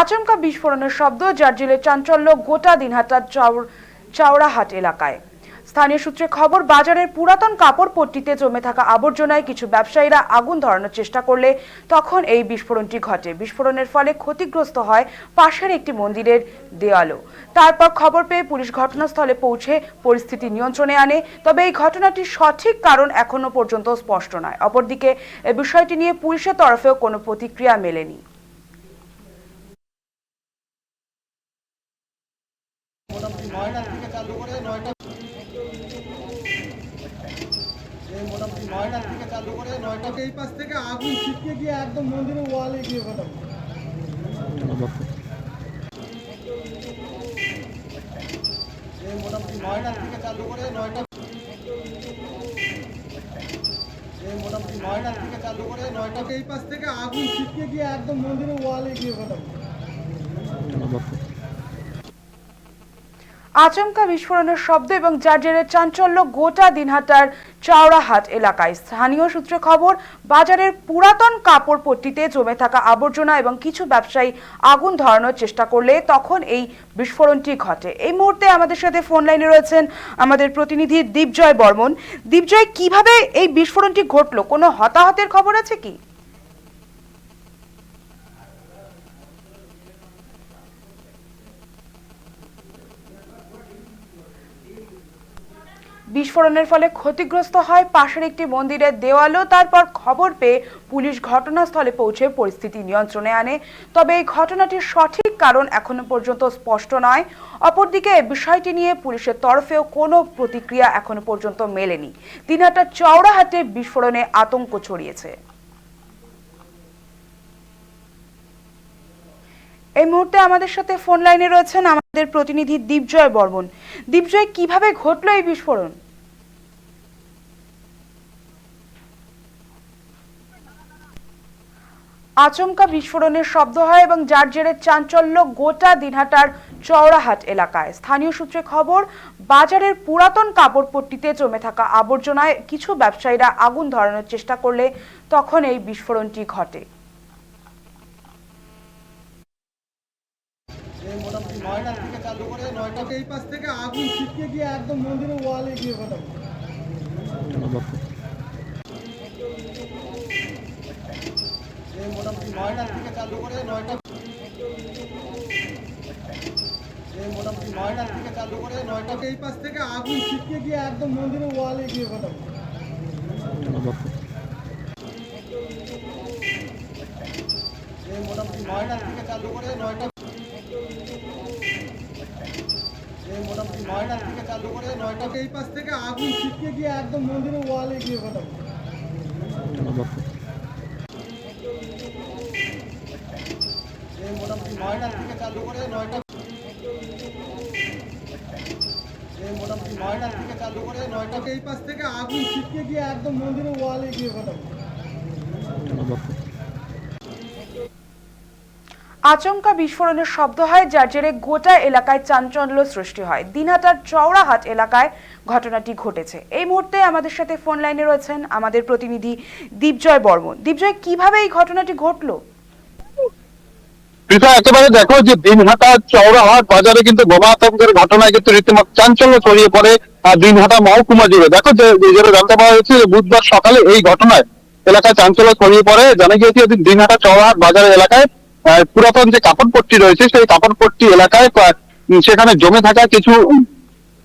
আচমকা বিস্ফোরণের শব্দ, যার জেলে চাঞ্চল্য গোটা দিনহাটার চাউর- চাওড়াহাট এলাকায়। স্থানীয় সূত্রে খবর, বাজারের পুরাতন কাপড় পট্টিতে জমে থাকা আবর্জনায় কিছু ব্যবসায়ীরা আগুন ধরানোর চেষ্টা করলে তখন এই বিস্ফোরণটি ঘটে। বিস্ফোরণের ফলে ক্ষতিগ্রস্ত হয় পাশের একটি মন্দিরের দেয়ালও। তারপর খবর পেয়ে পুলিশ ঘটনাস্থলে পৌঁছে পরিস্থিতি নিয়ন্ত্রণে আনে। তবে এই ঘটনাটির সঠিক কারণ এখনও পর্যন্ত স্পষ্ট নয়। অপরদিকে, এ বিষয়টি নিয়ে পুলিশের তরফেও কোনো প্রতিক্রিয়া মেলেনি মোটামুটি নয়টার চালু করে নয়টা মোটামুটি নয়টার থেকে চালু করে নয়টা এই পাশ থেকে আগুন ছিটকে গিয়ে একদম মন্দিরের ওয়ালে গিয়ে ঘটাবে মোটামুটি নয়টার থেকে চালু করে নয়টা মোটামুটি নয়টার থেকে চালু করে নয়টা এই থেকে আগুন ছিটকে গিয়ে একদম মন্দিরের ওয়ালে গিয়ে ঘটাবে আচমকা বিস্ফোরণের শব্দ এবং যার জেরে চাঞ্চল্য গোটা দিনহাটার চাওড়াহাট এলাকায়। স্থানীয় সূত্রে খবর, বাজারের পুরাতন কাপড় পট্টিতে জমে থাকা আবর্জনা এবং কিছু ব্যবসায়ী আগুন ধরানোর চেষ্টা করলে তখন এই বিস্ফোরণটি ঘটে। এই মুহূর্তে আমাদের সাথে ফোন লাইনে রয়েছেন আমাদের প্রতিনিধি দীপজয় বর্মন। দীপজয়, কীভাবে এই বিস্ফোরণটি ঘটলো? কোনো হতাহতের খবর আছে কি? বিস্ফোরণের ফলে ক্ষতিগ্রস্ত হয় পাশের একটি মন্দিরের দেওয়ালও। তারপর খবর পেয়ে পুলিশ ঘটনাস্থলে পৌঁছে পরিস্থিতি নিয়ন্ত্রণে আনে। তবে এই ঘটনাটির সঠিক কারণ এখনও পর্যন্ত স্পষ্ট নয়। অপরদিকে বিষয়টি নিয়ে পুলিশের তরফেও কোনো প্রতিক্রিয়া এখনও পর্যন্ত মেলেনি। দিনহাটার চওড়াহাটে বিস্ফোরণে আতঙ্ক ছড়িয়েছে। এই মুহূর্তে আমাদের সাথে ফোন লাইনে রয়েছেন আমাদের প্রতিনিধি দীপজয় বর্মন। দীপজয়, কীভাবে ঘটলো এই বিস্ফোরণ? আচমকা বিস্ফোরণের শব্দ হয় এবং যার জেরে চাঞ্চল্য গোটা দিনহাটার চওড়াহাট এলাকায়। স্থানীয় সূত্রে খবর, বাজারের পুরাতন কাপড় পট্টিতে জমে থাকা আবর্জনায় কিছু ব্যবসায়ীরা আগুন ধরানোর চেষ্টা করলে তখন এই বিস্ফোরণটি ঘটে এই মোটামুটি নয়টার থেকে চালু করে নয়টা এই পাশ থেকে আগুন ছিটকে গিয়ে একদম মন্দিরের ওয়ালে গিয়ে এই মোটামুটি নয়টার থেকে চালু করে নয়টা মোটামুটি নয়টার থেকে চালু করে নয়টা এই পাশ থেকে আগুন ছিটকে গিয়ে একদম মন্দিরের ওয়ালে গিয়ে ঘটাবে মোটামুটি নয়টার থেকে চালু করে নয়টা এই মোটামুটি নয়টার থেকে চালু করে নয়টা এই পাশ থেকে আগুন ছিটকে গিয়ে একদম মন্দিরের ওয়ালে গিয়ে এই মোটামুটি নয়টার থেকে চালু করে নয়টা মোটামুটি নয়টার থেকে চালু করে নয়টা এই পাশ থেকে আগুন ছিটকে গিয়ে একদম মন্দিরের ওয়ালে গিয়ে ঘটাবে আচমকা বিস্ফোরণের শব্দ হয়, যার জেরে গোটা এলাকায় চাঞ্চল্য সৃষ্টি হয়। দিনহাটার চওড়াহাট এলাকায় ঘটনাটি ঘটেছে। এই মুহূর্তে আমাদের সাথে ফোন লাইনে রয়েছেন আমাদের প্রতিনিধি দীপজয় বর্মন। দীপজয়, কীভাবে এই ঘটনাটি ঘটলো? পৃথা, একেবারে দেখো যে দিনহাটা চৌরাহাট বাজারে কিন্তু বোমা আতঙ্কের ঘটনায় কিন্তু রীতিমতো চাঞ্চল্য ছড়িয়ে পড়ে দিনহাটা মহকুমা জুড়ে। দেখো যে যেটা জানতে পারা হয়েছে যে বুধবার সকালে এই ঘটনায় এলাকায় চাঞ্চল্য ছড়িয়ে পড়ে। জানা গিয়েছে দিনহাটা চৌরাহাট বাজারের এলাকায় পুরাতন যে কাপড় পট্টি রয়েছে সেই কাপড় পট্টি এলাকায় সেখানে জমে থাকা কিছু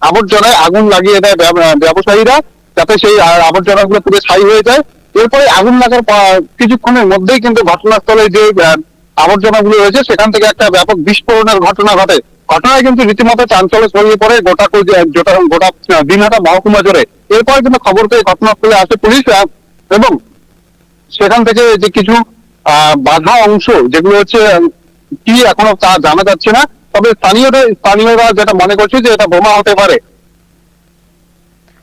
আবর্জনায় আগুন লাগিয়ে দেয় ব্যবসায়ীরা যাতে সেই আহ, আবর্জনাগুলো পুরো ছাই হয়ে যায়। এরপরে আগুন লাগার কিছুক্ষণের মধ্যেই কিন্তু ঘটনাস্থলে যে আহ, আবর্জনাগুলো রয়েছে সেখান থেকে একটা ব্যাপক বিস্ফোরণের ঘটনা ঘটে। ঘটনায় কিন্তু রীতিমতো চাঞ্চল্য ছড়িয়ে পড়ে গোটা গোটা দিনহাটা মহকুমা জোরে এরপর কিন্তু খবর পেয়ে ঘটনাস্থলে আসে পুলিশ এবং সেখান থেকে যে কিছু বাধা অংশ যেগুলো হচ্ছে কি এখনও তা জানা যাচ্ছে না। তবে স্থানীয়রা স্থানীয়রা যেটা মনে করছে যে এটা বোমা হতে পারে।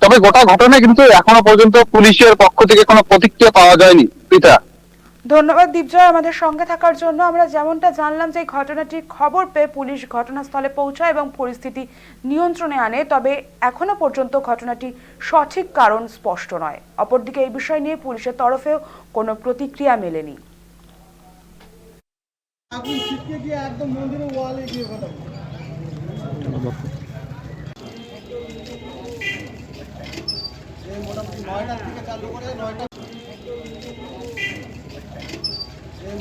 তবে গোটা ঘটনায় কিন্তু এখনও পর্যন্ত পুলিশের পক্ষ থেকে কোনো প্রতিক্রিয়া পাওয়া যায়নি, পিতা। ধন্যবাদ দীপজয়। আমাদের সঙ্গে থাকার জন্য আমরা যেমনটা জানলাম যে ঘটনাটির খবর পেয়ে পুলিশ ঘটনাস্থলে পৌঁছায় এবং পরিস্থিতি নিয়ন্ত্রণে আনে, তবে এখনও পর্যন্ত ঘটনাটি সঠিক কারণ স্পষ্ট নয়। অপরদিকে এই বিষয় নিয়ে পুলিশের তরফেও কোনো প্রতিক্রিয়া মেলেনি। আগুন ছিটকে একদম মন্দিরের ওয়ালে মোটামুটি থেকে চালু করে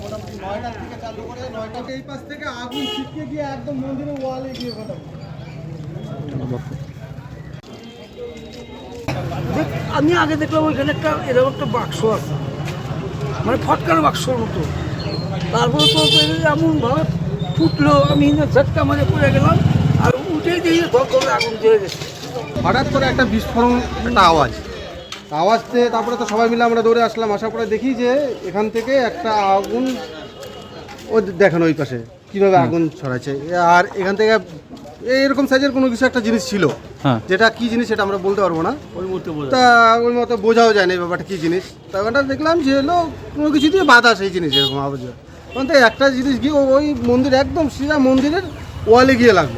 মোটামুটি থেকে চালু করে এই পাশ থেকে আগুন ছিটকে গিয়ে একদম মন্দিরের ওয়ালে গিয়ে আমি আগে দেখলাম ওইখানে একটা এরকম একটা বাক্স আছে। মানে ফটকার বাক্সর মতো। তারপরে তো এমন ভাবে ফুটলো আমি ঝটকা মারে পড়ে গেলাম আর উঠে দিয়ে ধর করে আগুন ধরে গেছে। হঠাৎ করে একটা বিস্ফোরণ একটা আওয়াজ। আওয়াজতে তারপরে তো সবাই মিলে আমরা দৌড়ে আসলাম আসার পরে দেখি যে এখান থেকে একটা আগুন ও দেখেন ওই পাশে কীভাবে আগুন ছড়াচ্ছে আর এখান থেকে এরকম সাইজের কোনো কিছু একটা জিনিস ছিল যেটা কি জিনিস সেটা আমরা বলতে পারব না। ওই মুহূর্তে বোঝা তা ওই মতো বোঝাও যায় না এই ব্যাপারটা কি জিনিস। তা ওটা দেখলাম যে হলো কোনো কিছু দিয়ে বাধা সেই জিনিস এরকম আওয়াজ। তখন তো একটা জিনিস গিয়ে ওই মন্দির একদম সিধা মন্দিরের ওয়ালে গিয়ে লাগল।